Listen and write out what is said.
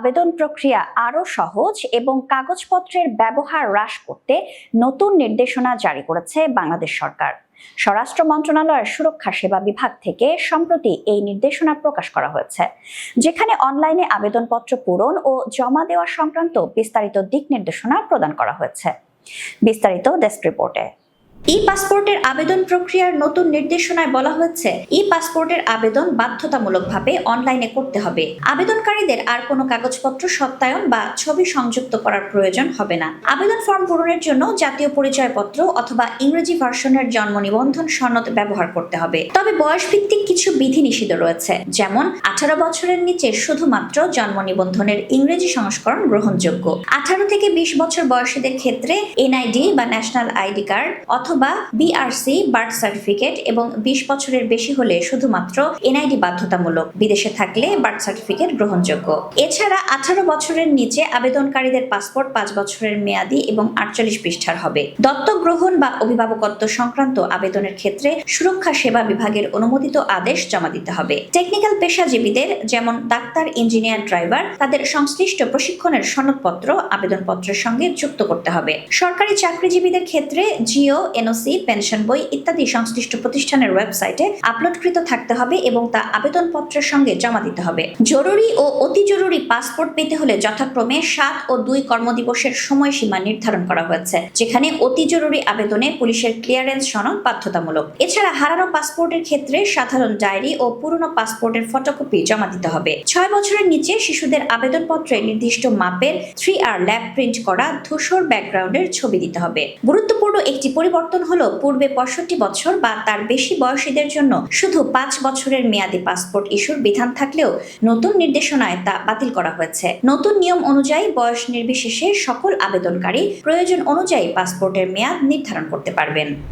আবেদন প্রক্রিয়া আরও সহজ এবং কাগজপত্রের ব্যবহার হ্রাস করতে নতুন নির্দেশনা জারি করেছে বাংলাদেশ সরকার। স্বরাষ্ট্র মন্ত্রণালয়ের সুরক্ষা সেবা বিভাগ থেকে সম্প্রতি এই নির্দেশনা প্রকাশ করা হয়েছে, যেখানে অনলাইনে আবেদনপত্র পূরণ ও জমা দেওয়া সংক্রান্ত বিস্তারিত দিক নির্দেশনা প্রদান করা হয়েছে। বিস্তারিত ডেস্ক রিপোর্টে। ই পাসপোর্টের আবেদন প্রক্রিয়ার নতুন নির্দেশনায় বলা হয়েছে ই পাসপোর্টের আবেদন বাধ্যতামূলকভাবে অনলাইনে করতে হবে। আবেদনকারীদের আর কোনো কাগজপত্র, সত্যায়ন বা ছবি সংযুক্ত করার প্রয়োজন হবে না। আবেদন ফর্ম পূরণের জন্য জাতীয় পরিচয়পত্র অথবা ইংরেজি ভার্সনের জন্ম নিবন্ধন সনদ ব্যবহার করতে হবে। তবে বয়সভিত্তিক কিছু বিধিনিষেধ রয়েছে, যেমন আঠারো বছরের নিচে শুধুমাত্র জন্ম নিবন্ধনের ইংরেজি সংস্করণ গ্রহণযোগ্য। আঠারো থেকে বিশ বছর বয়সীদের ক্ষেত্রে এনআইডি বা ন্যাশনাল আইডি কার্ড অথবা বিআরসি বার্থ সার্টিফিকেট এবং বিশ বছরের বেশি হলে শুধুমাত্র এনআইডি বাধ্যতামূলক বিদেশে থাকলে বার্থ সার্টিফিকেট গ্রহণযোগ্য। এছাড়া আঠারো বছরের নিচে আবেদনকারীদের পাসপোর্ট পাঁচ বছরের মেয়াদি এবং আটচল্লিশ পৃষ্ঠার হবে। দত্তক গ্রহণ বা অভিভাবকত্ব সংক্রান্ত আবেদনের ক্ষেত্রে সুরক্ষা সেবা বিভাগের অনুমোদিত আদেশ জমা দিতে হবে। টেকনিক্যাল পেশাজীবীদের যেমন ডাক্তার ইঞ্জিনিয়ার ড্রাইভার তাদের সংশ্লিষ্ট প্রশিক্ষণের সনদপত্র আবেদনপত্রের সঙ্গে যুক্ত করতে হবে। সরকারি চাকরিজীবীদের ক্ষেত্রে জিও এনওসি, পেনশন বই ইত্যাদি সংশ্লিষ্ট প্রতিষ্ঠানের ওয়েবসাইটে আপলোডকৃত থাকতে হবে এবং তা আবেদনপত্রের সঙ্গে জমা দিতে হবে। জরুরি ও অতি জরুরি পাসপোর্ট পেতে হলে যথাক্রমে সাত ও দুই কর্মদিবসের সময়সীমা নির্ধারণ করা হয়েছে, যেখানে অতি জরুরি আবেদনে পুলিশের ক্লিয়ারেন্স সনদ বাধ্যতামূলক। এছাড়া হারানো পাসপোর্টের ক্ষেত্রে সাধারণ ডায়েরি ও পুরনো পাসপোর্টের ফটোকপি জমা দিতে হবে। ছয় বছরের নিচে শিশুদের আবেদনপত্রে নির্দিষ্ট মাপের থ্রি আর ল্যাব প্রিন্ট করা ধূসর ব্যাকগ্রাউন্ডের ছবি দিতে হবে। গুরুত্বপূর্ণ একটি পরিবর্তন হলো পূর্বে পঁয়ষট্টি বছর বা তার বেশি বয়সীদের জন্য শুধু পাঁচ বছরের মেয়াদি পাসপোর্ট ইস্যুর বিধান থাকলেও নতুন নির্দেশনায় তা বাতিল করা হয়েছে। নতুন নিয়ম অনুযায়ী বয়স নির্বিশেষে সকল আবেদনকারী প্রয়োজন অনুযায়ী পাসপোর্টের মেয়াদ নির্ধারণ করতে পারবেন।